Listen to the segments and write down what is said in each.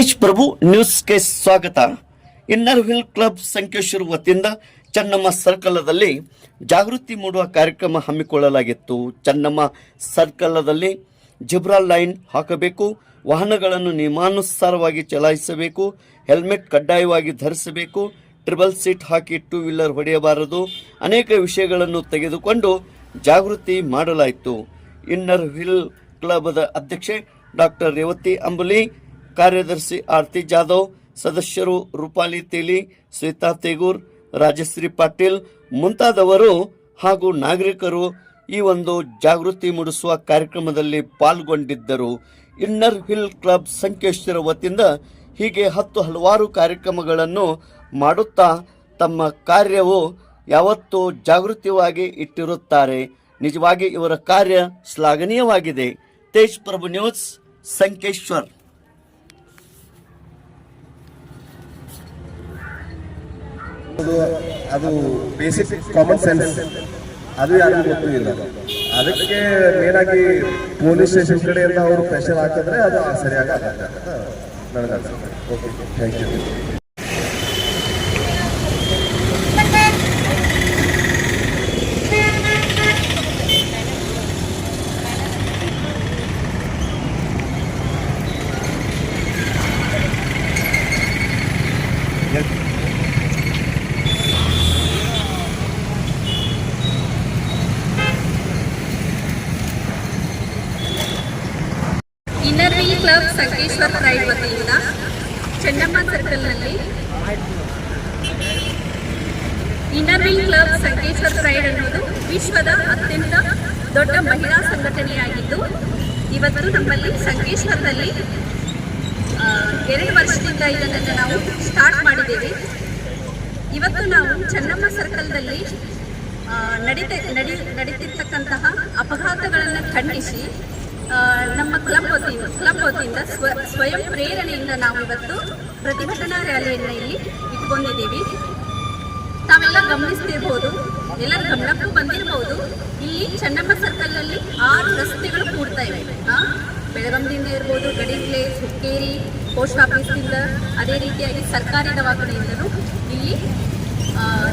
ಪ್ರಭು ನ್ಯೂಸ್ಗೆ ಸ್ವಾಗತ. Inner wheel club Sankeshwar ವತಿಯಿಂದ ಚನ್ನಮ್ಮ ಸರ್ಕಲದಲ್ಲಿ ಜಾಗೃತಿ ಮೂಡುವ ಕಾರ್ಯಕ್ರಮ ಹಮ್ಮಿಕೊಳ್ಳಲಾಗಿತ್ತು. ಚನ್ನಮ್ಮ ಸರ್ಕಲದಲ್ಲಿ ಜಿಬ್ರಾ ಲೈನ್ ಹಾಕಬೇಕು, ವಾಹನಗಳನ್ನು ನಿಯಮಾನುಸಾರವಾಗಿ ಚಲಾಯಿಸಬೇಕು, ಹೆಲ್ಮೆಟ್ ಕಡ್ಡಾಯವಾಗಿ ಧರಿಸಬೇಕು, ಟ್ರಿಬಲ್ ಸೀಟ್ ಹಾಕಿ ಟೂ ವೀಲರ್ ಹೊಡೆಯಬಾರದು, ಅನೇಕ ವಿಷಯಗಳನ್ನು ತೆಗೆದುಕೊಂಡು ಜಾಗೃತಿ ಮಾಡಲಾಯಿತು. ಇನ್ನರ್ ಹಿಲ್ ಕ್ಲಬ್ದ ಅಧ್ಯಕ್ಷೆ ಡಾಕ್ಟರ್ ರೇವತಿ ಅಂಬುಲಿ ಕಾರ್ಯದರ್ಶಿ ಆರತಿ ಜಾಧವ್, ಸದಸ್ಯರು ರೂಪಾಲಿ ತೇಲಿ, ಶ್ವೇತಾ ತೇಗೂರ್, ರಾಜಶ್ರೀ ಪಾಟೀಲ್ ಮುಂತಾದವರು ಹಾಗೂ ನಾಗರಿಕರು ಈ ಒಂದು ಜಾಗೃತಿ ಮೂಡಿಸುವ ಕಾರ್ಯಕ್ರಮದಲ್ಲಿ ಪಾಲ್ಗೊಂಡಿದ್ದರು. ಇನ್ನರ್ ಹಿಲ್ ಕ್ಲಬ್ ಸಂಕೇಶ್ವರ ವತಿಯಿಂದ ಹೀಗೆ ಹತ್ತು ಹಲವಾರು ಕಾರ್ಯಕ್ರಮಗಳನ್ನು ಮಾಡುತ್ತಾ ತಮ್ಮ ಕಾರ್ಯವು ಯಾವತ್ತೂ ಜಾಗೃತಿವಾಗಿ ಇಟ್ಟಿರುತ್ತಾರೆ. ನಿಜವಾಗಿ ಇವರ ಕಾರ್ಯ ಶ್ಲಾಘನೀಯವಾಗಿದೆ. ತೇಜ್ ಪ್ರಭು ನ್ಯೂಸ್ ಸಂಕೇಶ್ವರ್. ಅದು ಬೇಸಿಕ್ ಕಾಮನ್ ಸೆನ್ಸ್ ಅದು ಯಾರಿಗೂ ಗೊತ್ತೂ ಇಲ್ಲ. ಅದಕ್ಕೆ ಮೇನ್ ಆಗಿ ಪೊಲೀಸ್ ಸ್ಟೇಷನ್ ಕಡೆಯಿಂದ ಅವರು ಪ್ರೆಷರ್ ಹಾಕಿದ್ರೆ ಅದು ಸರಿಯಾಗಿ ಆಗುತ್ತೆ ನನಗೆ okay thank you inner wheel club Sankeshwar pride ವತಿಯಿಂದ Chennamma ಸರ್ಕಲ್ನಲ್ಲಿ inner wheel club Sankeshwar pride ಅನ್ನೋದು ವಿಶ್ವದ ಅತ್ಯಂತ ದೊಡ್ಡ ಮಹಿಳಾ ಸಂಘಟನೆಯಾಗಿದ್ದು, ಇವತ್ತು ನಮ್ಮಲ್ಲಿ ಸಂಕೇಶ್ವರದಲ್ಲಿ ಎರಡು ವರ್ಷದಿಂದ ಇದನ್ನು ನಾವು ಸ್ಟಾರ್ಟ್ ಮಾಡಿದ್ದೇವೆ. ಇವತ್ತು ನಾವು ಚೆನ್ನಮ್ಮ ಸರ್ಕಲ್ನಲ್ಲಿ ನಡೀತ, ನಡಿ, ನಡೀತಿರ್ತಕ್ಕಂತಹ ಅಪಘಾತಗಳನ್ನು ಖಂಡಿಸಿ ನಮ್ಮ ಕ್ಲಬ್ ವತಿಯಿಂದ ಕ್ಲಬ್ ವತಿಯಿಂದ ಸ್ವ, ಸ್ವಯಂ ಪ್ರೇರಣೆಯಿಂದ ನಾವು ಇವತ್ತು ಪ್ರತಿಭಟನಾ ರ್ಯಾಲಿಯನ್ನು ಇಲ್ಲಿ ಇಟ್ಕೊಂಡಿದ್ದೀವಿ. ತಾವೆಲ್ಲ ಗಮನಿಸ್ತಿರ್ಬೋದು, ಎಲ್ಲರ ಗಮನಕ್ಕೂ ಬಂದಿರಬಹುದು ಇಲ್ಲಿ ಚೆನ್ನಮ್ಮ ಸರ್ಕಲ್ನಲ್ಲಿ ಆರು ರಸ್ತೆಗಳು ಕೂಡ್ತಾ ಇವೆ. ಬೆಳಗಂದಿಂದ ಇರ್ಬೋದು, ಗಡಿಗ್ಲೆ, ಹುಕ್ಕೇರಿ ಪೋಸ್ಟ್ ಆಫೀಸಿಂದ ಅದೇ ರೀತಿಯಾಗಿ ಸರ್ಕಾರಿ ದವಾಖಾನೆಯಿಂದಲೂ ಇಲ್ಲಿ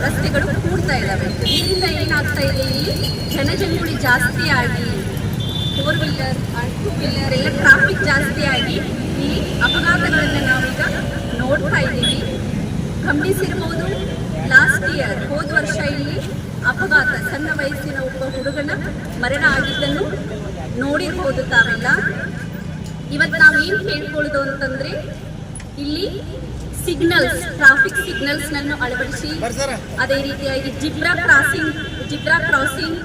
ರಸ್ತೆಗಳು ಕೂಡ್ತಾ ಇದ್ದಾವೆ ಇದರಿಂದ ಏನಾಗ್ತಾ ಇದೆ ಇಲ್ಲಿ? ಜನಜಂಗುಳಿ ಜಾಸ್ತಿ ಆಗಿ ಫೋರ್ ವೀಲರ್ ಟೂ ವೀಲರ್ ಎಲ್ಲ ಟ್ರಾಫಿಕ್ ಜಾಸ್ತಿ ಆಗಿ ಈ ಅಪಘಾತಗಳನ್ನು ನಾವೀಗ ನೋಡ್ತಾ ಇದ್ದೀವಿ. ಗಮನಿಸಿರ್ಬೋದು ಲಾಸ್ಟ್ ಇಯರ್ ಹೋದ ವರ್ಷ ಇಲ್ಲಿ ಅಪಘಾತ ಸಣ್ಣ ವಯಸ್ಸಿನ ಒಬ್ಬ ಹುಡುಗನ ಮರಣ ಆಗಿದ್ದನ್ನು ನೋಡಿರ್ಬೋದು ತಾವೆಲ್ಲ. ಇವತ್ತು ನಾವು ಏನು ಹೇಳ್ಕೊಳ್ಳೋದು ಅಂತಂದ್ರೆ ಇಲ್ಲಿ ಸಿಗ್ನಲ್ಸ್ ಟ್ರಾಫಿಕ್ ಸಿಗ್ನಲ್ಸ್ ನನ್ನು ಅಳವಡಿಸಿ ಅದೇ ರೀತಿಯಾಗಿ ಜಿಬ್ರಾ ಕ್ರಾಸಿಂಗ್ ಜಿಬ್ರಾ ಕ್ರಾಸಿಂಗ್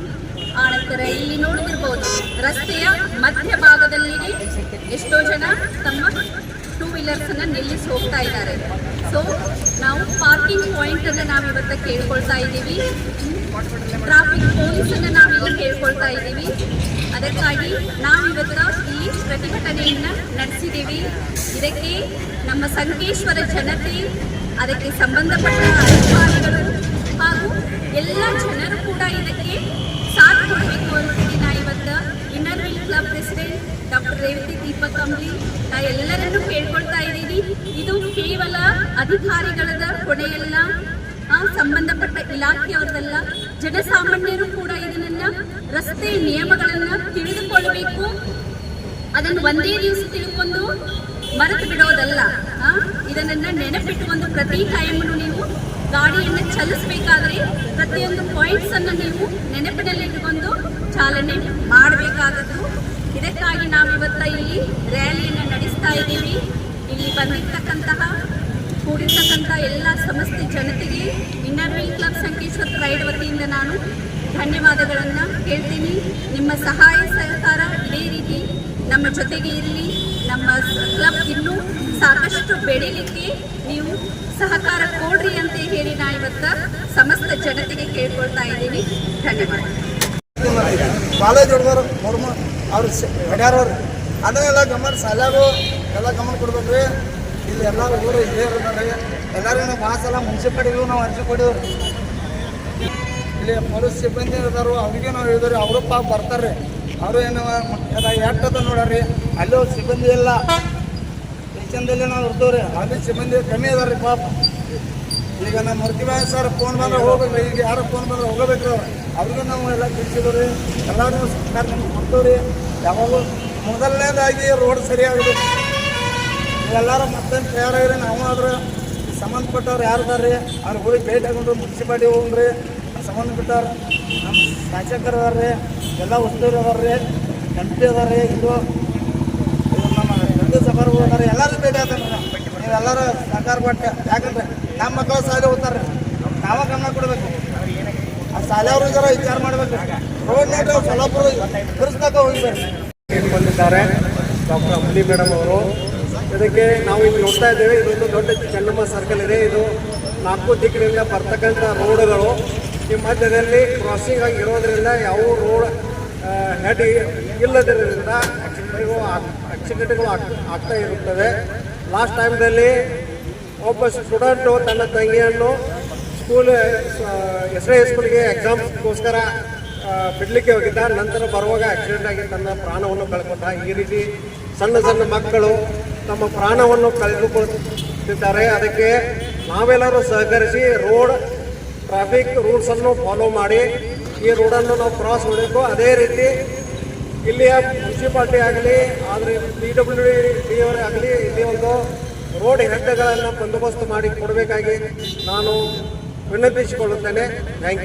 ಆನಂತರ ಇಲ್ಲಿ ನೋಡುತ್ತಿರಬಹುದು ರಸ್ತೆಯ ಮಧ್ಯಭಾಗದಲ್ಲಿ ಎಷ್ಟೋ ಜನ ತಮ್ಮ ಟೂ ವೀಲರ್ಸ್ ಅನ್ನ ನಿಲ್ಲಿಸಿ ಹೋಗ್ತಾ ಇದ್ದಾರೆ. ಸೊ ನಾವು ಪಾರ್ಕಿಂಗ್ ಪಾಯಿಂಟ್ ಅನ್ನ ನಾವು ಇವತ್ತ ಕೇಳ್ಕೊಳ್ತಾ ಇದ್ದೀವಿ. ಟ್ರಾಫಿಕ್ ಪೊಲೀಸ್ ಅನ್ನ ಇಲ್ಲಿ ಕೇಳ್ಕೊಳ್ತಾ ಇದ್ದೀವಿ. ಅದಕ್ಕಾಗಿ ನಾವು ಇವತ್ತು ಇಲ್ಲಿ ಪ್ರತಿಭಟನೆಯನ್ನ ನಡೆಸಿದ್ದೀವಿ. ಇದಕ್ಕೆ ನಮ್ಮ ಸಂಕೇಶ್ವರ ಜನತೆ, ಅದಕ್ಕೆ ಸಂಬಂಧಪಟ್ಟ ಅಧಿಕಾರಿಗಳು ಹಾಗೂ ಎಲ್ಲ ಜನರು ಕೂಡ ಇದಕ್ಕೆ club president doctor Revathi Deepak Ambli, ನಾ ಎಲ್ಲರನ್ನೂ ಕೇಳ್ಕೊಳ್ತಾ ಇದ್ದೀನಿ. ಇದು ಕೇವಲ ಅಧಿಕಾರಿಗಳದ ಕೊನೆಯಲ್ಲ ಸಂಬಂಧಪಟ್ಟ ಇಲಾಖೆಯವರದಲ್ಲ. ಜನಸಾಮಾನ್ಯರು ಕೂಡ ಇದನ್ನ ರಸ್ತೆ ನಿಯಮಗಳನ್ನ ತಿಳಿದುಕೊಳ್ಳಬೇಕು. ಅದನ್ನು ಒಂದೇ ದಿವಸ ತಿಳ್ಕೊಂಡು ಮರೆತು ಬಿಡೋದಲ್ಲ ಇದನ್ನ ನೆನಪಿಟ್ಟು ಒಂದು ಪ್ರತಿ ನೀವು ಗಾಡಿಯನ್ನು ಚಲಿಸಬೇಕಾದ್ರೆ ಪ್ರತಿಯೊಂದು ಪಾಯಿಂಟ್ಸ್ ಅನ್ನು ನೀವು ನೆನಪಿನಲ್ಲಿಟ್ಟುಕೊಂಡು ಚಾಲನೆ ಮಾಡಬೇಕಾದದ್ದು. ಇದಕ್ಕಾಗಿ ನಾವಿವತ್ತ ಇಲ್ಲಿ ರ್ಯಾಲಿಯನ್ನು ನಡೆಸ್ತಾ ಇದ್ದೀವಿ. ಇಲ್ಲಿ ಬಂದಿರ್ತಕ್ಕಂತಹ, ಕೂಡಿರ್ತಕ್ಕಂಥ ಎಲ್ಲ ಸಮಸ್ತ ಜನತೆಗೆ inner wheel club Sankeshwar pride ವತಿಯಿಂದ ನಾನು ಧನ್ಯವಾದಗಳನ್ನು ಹೇಳ್ತೀನಿ. ನಿಮ್ಮ ಸಹಾಯ ಸಹಕಾರ ಇದೇ ರೀತಿ ನಮ್ಮ ಜೊತೆಗೆ ಇರಲಿ. ನಮ್ಮ ಕ್ಲಬ್ ಇನ್ನೂ ಸಾಕಷ್ಟು ಬೆಳೀಲಿಕ್ಕೆ ನೀವು ಸಹಕಾರ ಕೊಡ್ರಿ ಅಂತ ಹೇಳಿ ನಾ ಇವತ್ತ ಸಮಸ್ತ ಜನತೆಗೆ ಕೇಳ್ಕೊಳ್ತಾ ಇದ್ದೀನಿ ಧನ್ಯವಾದ ಕಾಲೇಜ್ ಹುಡುಗರು ಅವ್ರು ಹೊಡ್ಯಾರವ್ರು ಅದನ್ನೆಲ್ಲ ಗಮನ ಶಾಲ್ಯಾಗು ಎಲ್ಲ ಗಮನ ಕೊಡ್ಬೇಕ್ರಿ ಇಲ್ಲಿ ಎಲ್ಲರೂ ಊರು ಇದೇ ಇರ್ತಾರೆ ಎಲ್ಲರಿಗೂ ಭಾಳ ಸಲ ಮುನ್ಸಿಪಾಲಿಟಿಗೂ ನಾವು ಅರ್ಜಿ ಕೊಡೋರು ಇಲ್ಲಿ ಪೊಲೀಸ್ ಸಿಬ್ಬಂದಿ ಇರ್ತಾರೋ ಅವ್ರಿಗೆ ನಾವು ಹೇಳಿದ್ರಿ ಅವರು ಪಾಪ ಬರ್ತಾರೆ ಅವರು ಏನು ಎಟ್ಟದ ನೋಡ್ರಿ ಅಲ್ಲೂ ಸಿಬ್ಬಂದಿ ಇಲ್ಲ ಸ್ಟೇಷನ್ದಲ್ಲಿ ನಾವು ಇರ್ತೇವೆ ರೀ ಅಲ್ಲಿ ಸಿಬ್ಬಂದಿ ಕಮ್ಮಿ ಅದಾರ್ರಿ ಪಾಪ. ಈಗ ನಮ್ಮ ಮೂರ್ತಿಬಾಯಿ ಸರ್ ಫೋನ್ ಬಂದ್ರೆ ಹೋಗ್ಬೇಕು. ಈಗ ಯಾರು ಫೋನ್ ಬಂದ್ರೆ ಹೋಗಬೇಕು ಅವ್ರು. ಅವ್ರಿಗೂ ನಾವು ಎಲ್ಲ ತಿಳಿಸಿದ್ರು ರೀ ಎಲ್ಲರೂ ಸರ್ಕಾರ ನಮ್ಗೆ ಕೊಡ್ತೀವಿ ರೀ ಯಾವಾಗೂ ಮೊದಲನೇದಾಗಿ ರೋಡ್ ಸರಿಯಾಗಬೇಕು ಎಲ್ಲರೂ ಮತ್ತೆ ತಯಾರಾಗ್ರಿ? ನಾವು ಆದ್ರೆ ಸಂಬಂಧಪಟ್ಟವ್ರು ಯಾರು ಅದಾರ ರೀ ಅವ್ರು ಹೋಗಿ ಭೇಟಿ ಹಾಕೊಂಡ್ರು ಮುನ್ಸಿಪಾಲ್ಟಿ ಹೋಗ್ರಿ ಸಂಬಂಧಪಟ್ಟವ್ರು ನಮ್ಮ ಶಾಸಕರು ಅದಾರ ರೀ ಎಲ್ಲ ಉಸ್ತುವಾರಿ ಅದಾರ ರೀ ಎಂ ಪಿ ಅದಾರ ರೀ ಇದು ಎಲ್ಲರೂ ಭೇಟಿ ಆಗ್ತಾರೆ ನೀವೆಲ್ಲರೂ ಸಹಕಾರ ಕೊಟ್ಟೆ. ಯಾಕಂದ್ರೆ ನಮ್ಮ ಮಕ್ಕಳು ಶಾಲೆ ಹೋಗ್ತಾರೆ ನಾವ ಗಮನ ಕೊಡಬೇಕು. ಆ ಶಾಲೆಯವರು ಜರ ವಿಚಾರ ಮಾಡ್ಬೇಕು. ರೋಡ್ ನೆಟ್ ಸೊಲಾಪುರ ತಿರ್ಸ್ದಾಗ ಹೋಗ್ಬೇಕು ಬಂದಿದ್ದಾರೆ? ಡಾಕ್ಟರ್ ಅಮ್ಲಿ ಮೇಡಮ್ ಅವರು. ಇದಕ್ಕೆ ನಾವು ಇಲ್ಲಿ ನೋಡ್ತಾ ಇದ್ದೇವೆ, ಇದೊಂದು ದೊಡ್ಡ ಚೆನ್ನಮ್ಮ ಸರ್ಕಲ್ ಇದೆ. ಇದು ನಾಲ್ಕು ದಿಕ್ಕಿನಿಂದ ಬರ್ತಕ್ಕಂಥ ರೋಡ್ಗಳು. ಈ ಮಧ್ಯದಲ್ಲಿ ಕ್ರಾಸಿಂಗ್ ಆಗಿರೋದ್ರಿಂದ ಯಾವ ರೋಡ್ ಹೆಡ್ ಇಲ್ಲದಿರೋದ್ರಿಂದ ಆಕ್ಸಿಡೆಂಟ್ಗಳು ಅಚ್ಚುಕಟ್ಟುಗಳು ಆಗ್ತಾ ಇರುತ್ತವೆ. ಲಾಸ್ಟ್ ಟೈಮ್ನಲ್ಲಿ ಒಬ್ಬ ಸ್ಟೂಡೆಂಟು ತನ್ನ ತಂಗಿಯನ್ನು ಸ್ಕೂಲ್ ಎಸ್ ಐ ಸ್ಕೂಲ್ಗೆ ಎಕ್ಸಾಮ್ಸ್ಗೋಸ್ಕರ ಬಿಡಲಿಕ್ಕೆ ಹೋಗಿದ್ದ. ನಂತರ ಬರುವಾಗ ಆಕ್ಸಿಡೆಂಟ್ ಆಗಿ ತನ್ನ ಪ್ರಾಣವನ್ನು ಕಳ್ಕೊಂಡ. ಈ ರೀತಿ ಸಣ್ಣ ಸಣ್ಣ ಮಕ್ಕಳು ತಮ್ಮ ಪ್ರಾಣವನ್ನು ಕಳೆದುಕೊಳ್ಳುತ್ತಿದ್ದಾರೆ ಅದಕ್ಕೆ ನಾವೆಲ್ಲರೂ ಸಹಕರಿಸಿ ರೋಡ್ ಟ್ರಾಫಿಕ್ ರೂಲ್ಸನ್ನು ಫಾಲೋ ಮಾಡಿ. ಈ ರೋಡನ್ನು ನಾವು ಕ್ರಾಸ್ ಮಾಡಬೇಕು. ಅದೇ ರೀತಿ ಇಲ್ಲಿಯ ಮುನ್ಸಿಪಾಲ್ಟಿ ಆಗಲಿ, ಆದರೆ ಪಿ ಡಬ್ಲ್ಯೂ ಡಿ ಅವರೇ ಆಗಲಿ, ಇಲ್ಲಿ ಒಂದು ರೋಡ್ ಹೆಡ್ಗಳನ್ನು ಬಂದೋಬಸ್ತ್ ಮಾಡಿ ಕೊಡಬೇಕಾಗಿ ನಾನು ವಿನಂತಿಸಿಕೊಳ್ಳುತ್ತೇನೆ. Thank you